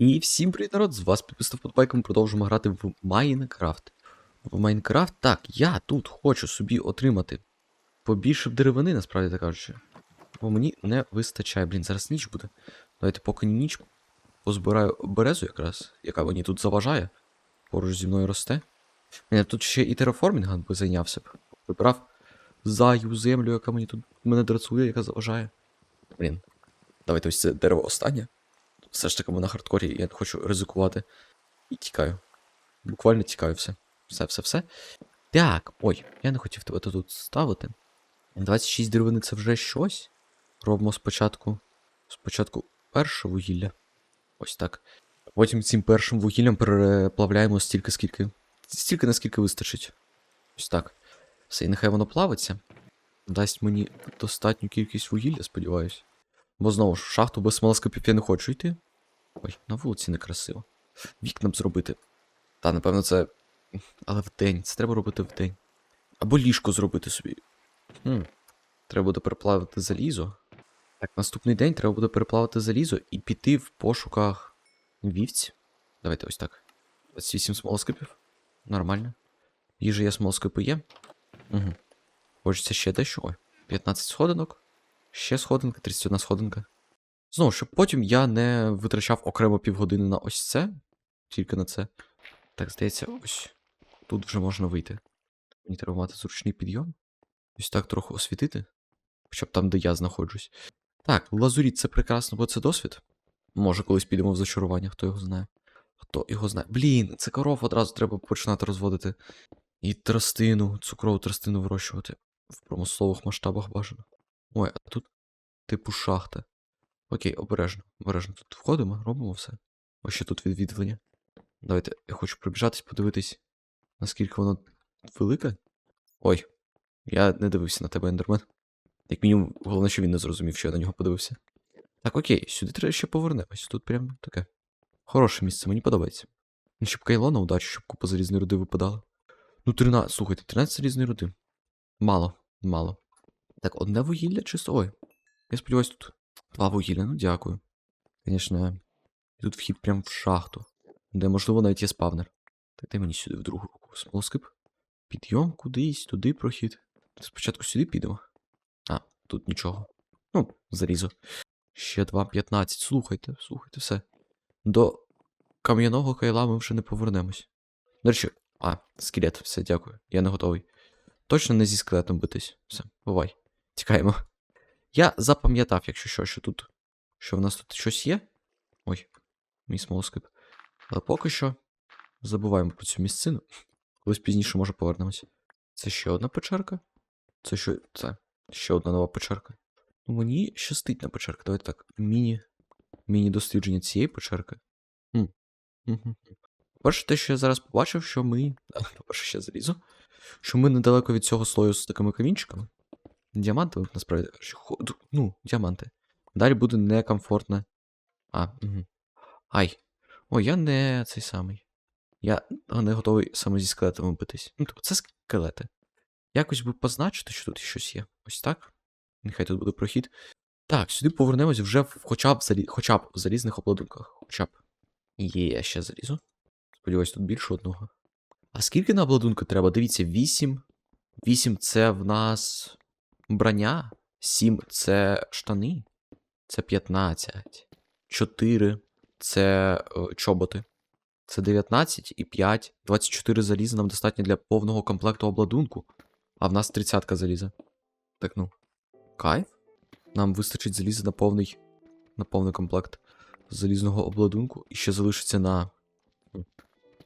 І всім привіт, народ! З вас підписав подбайком, продовжуємо грати в Майнкрафт. В Майнкрафт, так, я тут хочу собі отримати побільше деревини, насправді так кажучи. Бо мені не вистачає. Блін, зараз ніч буде. Давайте поки ніч позбираю березу якраз, яка мені тут заважає. Поруч зі мною росте. Мене тут ще і тераформінгом би зайнявся б. Вибрав заю землю, яка мені тут мене драцує, яка заважає. Блін. Давайте ось це дерево останнє. Все ж таки ми на хардкорі, я не хочу ризикувати. І тікаю. Буквально тікаю все. Все, все, все. Так, ой, я не хотів тебе тут ставити. 26 деревини це вже щось. Робимо спочатку. Спочатку перше вугілля. Ось так. Потім цим першим вугіллям переплавляємо стільки, скільки. Стільки, наскільки вистачить. Ось так. Все, і нехай воно плавиться. Дасть мені достатню кількість вугілля, сподіваюсь. Бо знову ж, в шахту без смолоскопів я не хочу йти. Ой, на вулиці некрасиво. Вікна б зробити. Та, напевно, це. Але вдень. Це треба робити вдень. Або ліжко зробити собі. Хм. Треба буде переплавити залізо. Так, наступний день треба буде переплавити залізо і піти в пошуках вівці. Давайте ось так. 28 смолоскопів. Нормально. Їжа є смолоскопи є. Угу. Хочеться ще дещо. Ой, 15 сходинок. Ще сходинка, 31 сходинка. Знову, щоб потім я не витрачав окремо півгодини на ось це. Тільки на це. Так, здається, ось. Тут вже можна вийти. Мені треба мати зручний підйом. Ось так трохи освітити. Хоча б там, де я знаходжусь. Так, лазуріт це прекрасно, бо це досвід. Може, колись підемо в зачарування, хто його знає. Хто його знає. Блін, це коров одразу треба починати розводити. І тростину, цукрову тростину вирощувати. В промислових масштабах бажано. Ой, а тут, типу, шахта. Окей, обережно. Обережно тут входимо, робимо все. Ось ще тут відвідування. Давайте, я хочу пробіжатись, подивитись, наскільки воно велике. Ой, я не дивився на тебе, Ендермен. Як мінімум, головне, що він не зрозумів, що я на нього подивився. Так, окей, сюди треба ще повернемось. Тут прям таке. Хороше місце, мені подобається. Ну, щоб кайло на удачу, щоб купа залізної руди випадала. Ну, 13, слухайте, 13 залізної руди. Мало, мало. Так, одне вугілля чисто. Ой. Я сподіваюся, тут два вугілля, ну дякую. Звісно, тут вхід прямо в шахту, де, можливо, навіть є спавнер. Так, дай мені сюди в другу руку. Смолоскип. Підйом кудись, туди прохід. Спочатку сюди підемо. А, тут нічого. Ну, зарізу. Ще 2.15. Слухайте, слухайте, все. До кам'яного кайла ми вже не повернемось. До речі, а, скелет, все, дякую. Я не готовий. Точно не зі скелетом битись. Все, бувай. Тікаємо. Я запам'ятав, якщо що, що тут. Що в нас тут щось є. Ой, мій смолоскип. Але поки що забуваємо про цю місцину. Колись пізніше, може, повернемось. Це ще одна печерка. Це що. Це ще одна нова печерка. Ну, мені щастить на печерка. Давайте так. Міні. Міні-дослідження цієї печерки. Хм. Перше, те, що я зараз побачив, що ми. По-перше, ще залізу. Що ми недалеко від цього слою з такими камінчиками. Діамантових, насправді. Ну, діаманти. Далі буде некомфортно. А, угу. Ай. О, я не цей самий. Я не готовий саме зі скелетами битись. Ну, тобто це скелети. Якось би позначити, що тут щось є. Ось так. Нехай тут буде прохід. Так, сюди повернемось вже хоча б, залі... хоча б в залізних обладунках. Хоча б. Є, я ще залізу. Сподіваюсь, тут більше одного. А скільки на обладунку треба? Дивіться, 8. 8 це в нас броня. 7 це штани. Це 15. 4 це е, чоботи. Це 19 і 5. 24 заліза нам достатньо для повного комплекту обладунку. А в нас 30 заліза. Так ну. Кайф. Нам вистачить заліза на повний. На повний комплект залізного обладунку. І ще залишиться на.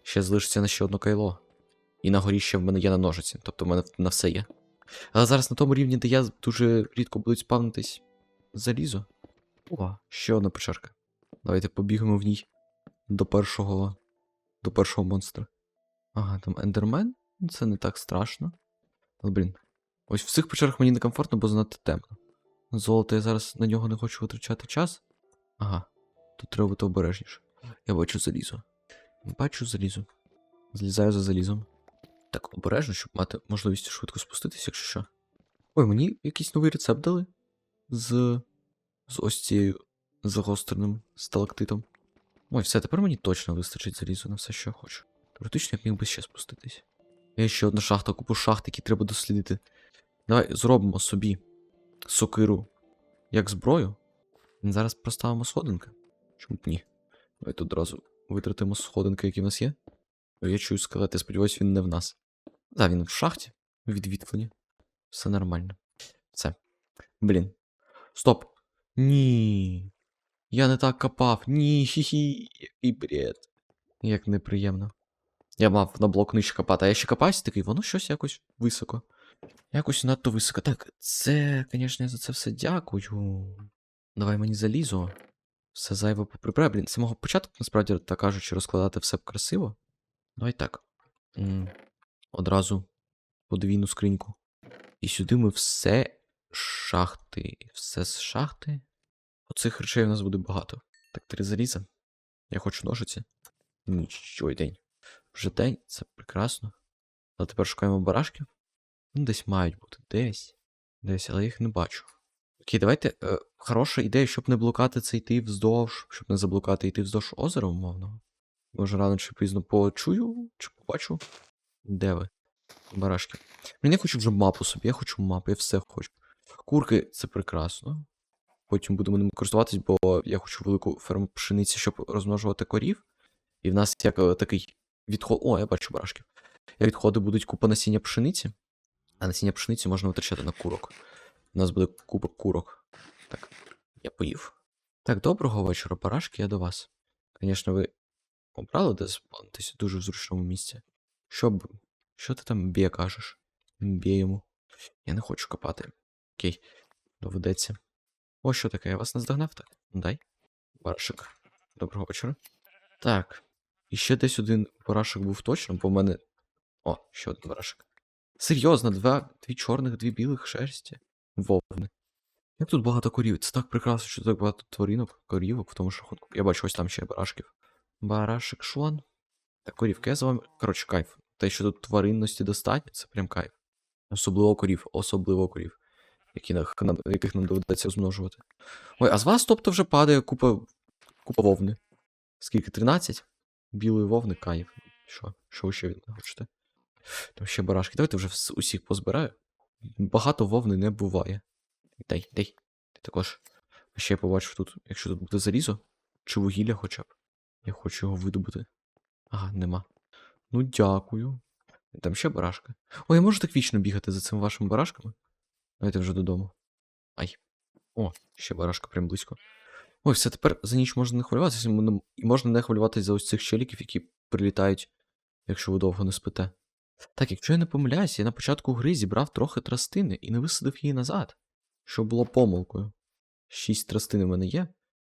Ще залишиться на ще одно кайло. І на горі ще в мене є на ножиці. Тобто в мене на все є. Але зараз на тому рівні, де я дуже рідко будуть спавнитись залізо. О, ще одна печерка. Давайте побігаємо в ній до першого. До першого монстра. Ага, там ендермен. Ну, Це не так страшно. Але, блін. Ось в цих печерах мені некомфортно, бо занадто темно. Золото я зараз на нього не хочу витрачати час. Ага. Тут треба бути обережніше. Я бачу залізо. Бачу залізо. Злізаю за залізом. Так, обережно, щоб мати можливість швидко спуститися, якщо що. Ой, мені якийсь новий рецепт дали. З. з ось цією загостреним сталактитом. Ой, все, тепер мені точно вистачить залізу на все, що я хочу. Теоретично я міг би ще спуститись. Є ще одна шахта, купу шахт, які треба дослідити. Давай зробимо собі сокиру як зброю. Зараз проставимо сходинки. Чому б ні? Давайте одразу витратимо сходинки, які в нас є. Я чую скелет, я сподіваюся, він не в нас. Так, він в шахті, відвітлені. Все нормально. Все. Блін. Стоп. Ні. Я не так копав. Ні, хі-хі, який бред. Як неприємно. Я мав на блок нижче копати, а я ще копаюсь такий, воно щось якось високо. Якось надто високо. Так, це, звісно, я за це все дякую. Давай мені залізо. Все зайве поприбирай. Блін, з самого початку, насправді, так кажучи, розкладати все б красиво. Давай так. Одразу подвійну скриньку. І сюди ми все шахти. Все з шахти. Оцих речей у нас буде багато. Так, три заліза. Я хочу ножиці. Нічого день. Вже день, це прекрасно. А тепер шукаємо барашків. Ну, десь мають бути. Десь. Десь, але я їх не бачу. Окей, давайте. Е, хороша ідея, щоб не блукати це йти вздовж, щоб не заблукати йти вздовж озера, умовного. Може, рано чи пізно почую, чи побачу. Де ви? Барашки. Мені я хочу вже мапу собі, я хочу мапу, я все хочу. Курки це прекрасно. Потім будемо ними користуватись, бо я хочу велику ферму пшениці, щоб розмножувати корів. І в нас як е, такий відход. О, я бачу барашків. Як відходи будуть купа насіння пшениці, а насіння пшениці можна витрачати на курок. У нас буде купа курок. Так, я поїв. Так, доброго вечора, барашки, я до вас. Звісно, ви обрали де спавнитися дуже в зручному місці. Що. Що ти там бє кажеш? Бє йому. Я не хочу копати. Окей, доведеться. О, що таке? Я вас наздогнав так? Дай. Барашек. Доброго вечора. Так. І ще десь один барашек був точно, бо в мене. О, ще один барашек. Серйозно, два, дві чорних, дві білих шерсті. Вовни. Як тут багато корів? Це так прекрасно, що так багато тваринок, корівок в тому рахунку. Я бачу, ось там ще барашків. Барашек Шон. Так, корівки, я з вами. Коротше, кайф. Те, що тут тваринності достатньо, це прям кайф. Особливо корів, особливо корів, які яких нам доведеться розмножувати. Ой, а з вас, тобто, вже падає купа, купа вовни. Скільки? 13? Білої вовни, кайф. Що? Що ви ще від хочете? Там ще барашки. Давайте вже усіх позбираю. Багато вовни не буває. Дай, дай. Ти також. Ще я побачив тут, якщо тут буде залізо, чи вугілля хоча б. Я хочу його видобути. Ага, нема. Ну, дякую. Там ще барашка. О, я можу так вічно бігати за цими вашими барашками? Давайте вже додому. Ай. О, ще барашка прям близько. Ой, все, тепер за ніч можна не хвилюватися, і можна не хвилюватися за ось цих челіків, які прилітають, якщо ви довго не спите. Так, якщо я не помиляюсь, я на початку гри зібрав трохи тростини і не висадив її назад, що було помилкою. Шість тростин у мене є,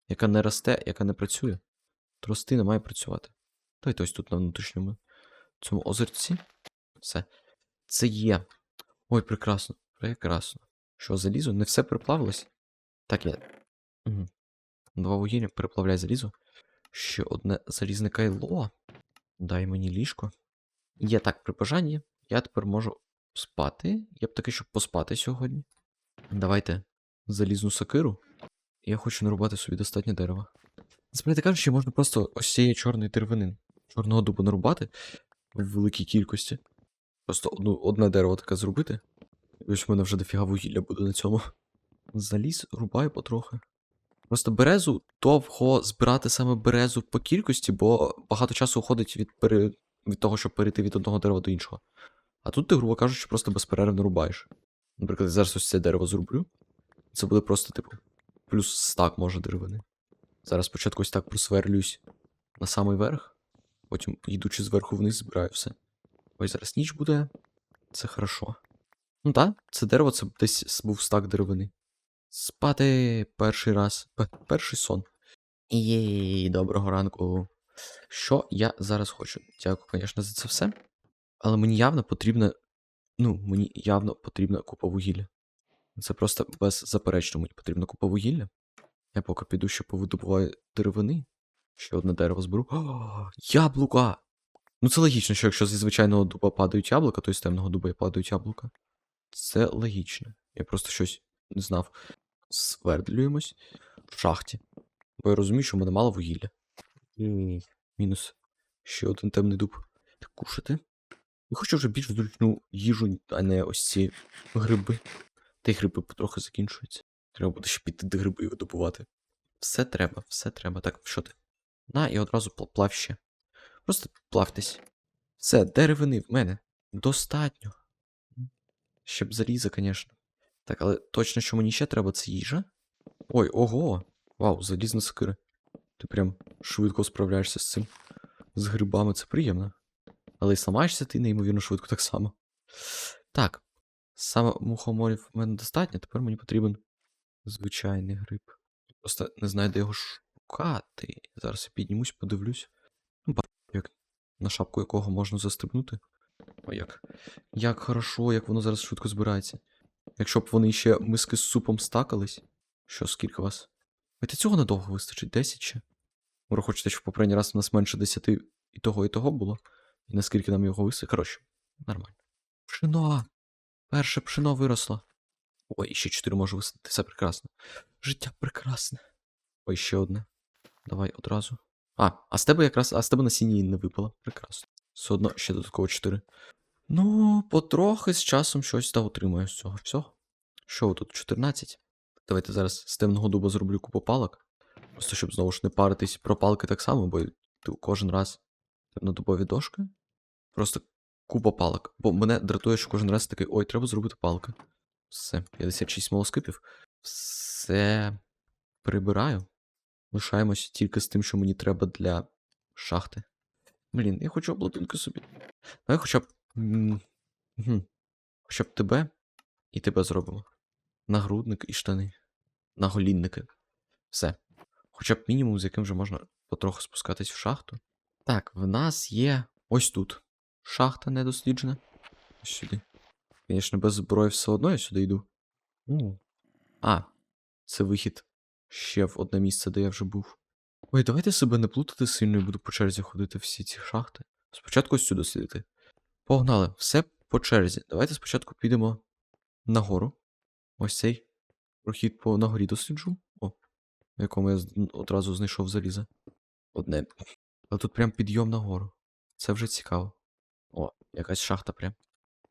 яка не росте, яка не працює. Тростина має працювати. Давайте ось тут на внутрішньому цьому озерці. Все. Це є. Ой, прекрасно, прекрасно. Що, залізо? Не все переплавилось? Так, я. Угу. Два вугілля переплавляй залізо. Ще одне залізне кайло. Дай мені ліжко. Є так при бажанні. Я тепер можу спати. Я б таки, щоб поспати сьогодні. Давайте залізну сокиру. Я хочу нарубати собі достатньо дерева. Насправді кажучи, можна просто ось цієї чорної деревини. Чорного дуба нарубати в великій кількості. Просто одну, одне дерево таке зробити. І ось в мене вже дофіга вугілля буде на цьому. Заліз рубаю потрохи. Просто березу довго збирати саме березу по кількості, бо багато часу уходить від, пере... від того, щоб перейти від одного дерева до іншого. А тут ти, грубо кажучи, просто безперервно рубаєш. Наприклад, я зараз ось це дерево зроблю. Це буде просто, типу, плюс стак може деревини. Зараз спочатку ось так просверлююсь на самий верх, потім, йдучи зверху вниз, збираю все. Ось зараз ніч буде. Це хорошо. Ну так, це дерево, це десь був стак деревини. Спати перший раз. Перший сон. Єй, доброго ранку. Що я зараз хочу? Дякую, звісно, за це все. Але мені явно потрібна. Ну, мені явно потрібна купа вугілля. Це просто беззаперечно мені потрібна купа вугілля. Я поки піду ще повидобуваю деревини. Ще одне дерево зберу. О, яблука! Ну це логічно, що якщо зі звичайного дуба падають яблука, то із темного дуба і падають яблука. Це логічно. Я просто щось не знав. Свердлюємось в шахті. Бо я розумію, що в мене мало вугілля. Мінус. Ще один темний дуб. Так кушати. Я хочу вже більш зручну їжу, а не ось ці гриби. Та й гриби потрохи закінчуються. Треба буде ще піти до гриби видобувати. Все треба, все треба. Так, що ти? На, і одразу плав ще. Просто плавтесь. Все, деревини в мене. Достатньо. Ще б заліза, звісно. Так, але точно, що мені ще треба, це їжа. Ой, ого! Вау, залізна сокира. Ти прям швидко справляєшся з цим. З грибами, це приємно. Але й сламаєшся ти неймовірно швидко так само. Так. Саме мухоморів в мене достатньо, тепер мені потрібен звичайний гриб. Просто не знаю, де його шукати. Зараз я піднімусь, подивлюсь. Ну, як на шапку якого можна застрибнути. О, як. Як хорошо, як воно зараз швидко збирається. Якщо б вони ще миски з супом стакались. Що, скільки вас? Та цього надовго вистачить, 10 ще. Може, хочете, щоб попередній раз у нас менше 10 і того, і того було. І наскільки нам його висить. Коротше, нормально. Пшено! Перше пшено виросло. Ой, ще 4 можу висадити, все прекрасно. Життя прекрасне. Ой, ще одне. Давай одразу. А, а з тебе якраз, а з тебе насіння і не випало. Прекрасно. Все одно ще додатково 4. Ну, потрохи з часом щось та отримаю з цього всього. Що тут, 14? Давайте зараз з темного дуба зроблю купу палок. Просто щоб знову ж не паритись про палки так само, бо кожен раз темнодубові дошки. Просто купа палок. Бо мене дратує, що кожен раз такий, ой, треба зробити палки. Все, 56 смолоскипів. Все прибираю. Лишаємось тільки з тим, що мені треба для шахти. Блін, я хочу обладунки собі. Давай хоча б. Хоча б тебе і тебе зробимо. Нагрудник і штани. Наголінники. Все. Хоча б мінімум, з яким вже можна потроху спускатись в шахту. Так, в нас є ось тут. Шахта недосліджена. Ось сюди. Звісно, без зброї все одно я сюди йду. У. А, це вихід ще в одне місце, де я вже був. Ой, давайте себе не плутати сильно і буду по черзі ходити всі ці шахти. Спочатку ось сюди слідити. Погнали, все по черзі. Давайте спочатку підемо нагору. Ось цей прохід по нагорі досліджу. О, в якому я одразу знайшов залізо. Одне. Але тут прям підйом нагору. Це вже цікаво. О, якась шахта прям.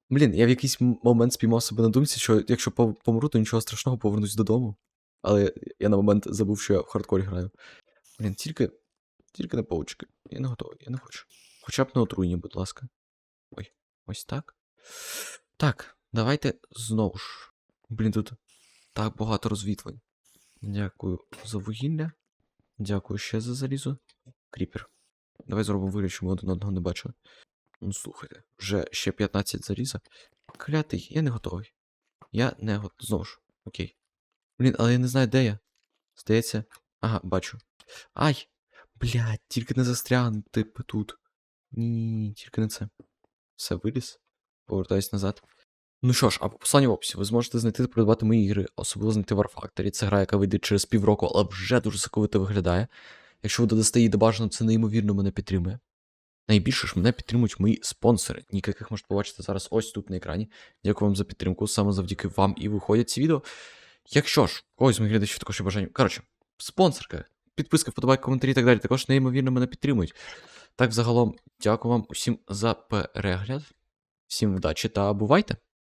Блін, я в якийсь момент спіймав себе на думці, що якщо помру, то нічого страшного, повернусь додому. Але я на момент забув, що я в хардкорі граю. Блін, тільки. Тільки не паучки. Я не готовий, я не хочу. Хоча б не отруйні, будь ласка. Ой, ось так. Так, давайте знову ж. Блін, тут так багато розвітлень. Дякую за вугілля. Дякую ще за залізо. Кріпер. Давай зробимо вигляд, що ми один одного не бачили. Ну, слухайте, вже ще 15 заліза. Клятий, я не готовий. Я не готовий. Знову ж. Окей. Блін, але я не знаю, де я. Здається. Ага, бачу. Ай! Блядь, тільки не застрягнути тут. Ні, тільки не це. Все, виліз. Повертаюсь назад. Ну що ж, а по посланню в описі ви зможете знайти та придбати мої ігри, особливо знайти War Factory. Це гра, яка вийде через півроку, але вже дуже соковито виглядає. Якщо ви додасте її до бажано, це неймовірно мене підтримує. Найбільше ж мене підтримують мої спонсори, яких можете побачити зараз ось тут на екрані. Дякую вам за підтримку. Саме завдяки вам і виходять ці відео. Якщо ж, когось з моїх глядачів також є бажання. Коротше, спонсорка, підписка, вподобайка, коментарі і так далі. Також неймовірно мене підтримують. Так, загалом, дякую вам усім за перегляд. Всім вдачі та бувайте!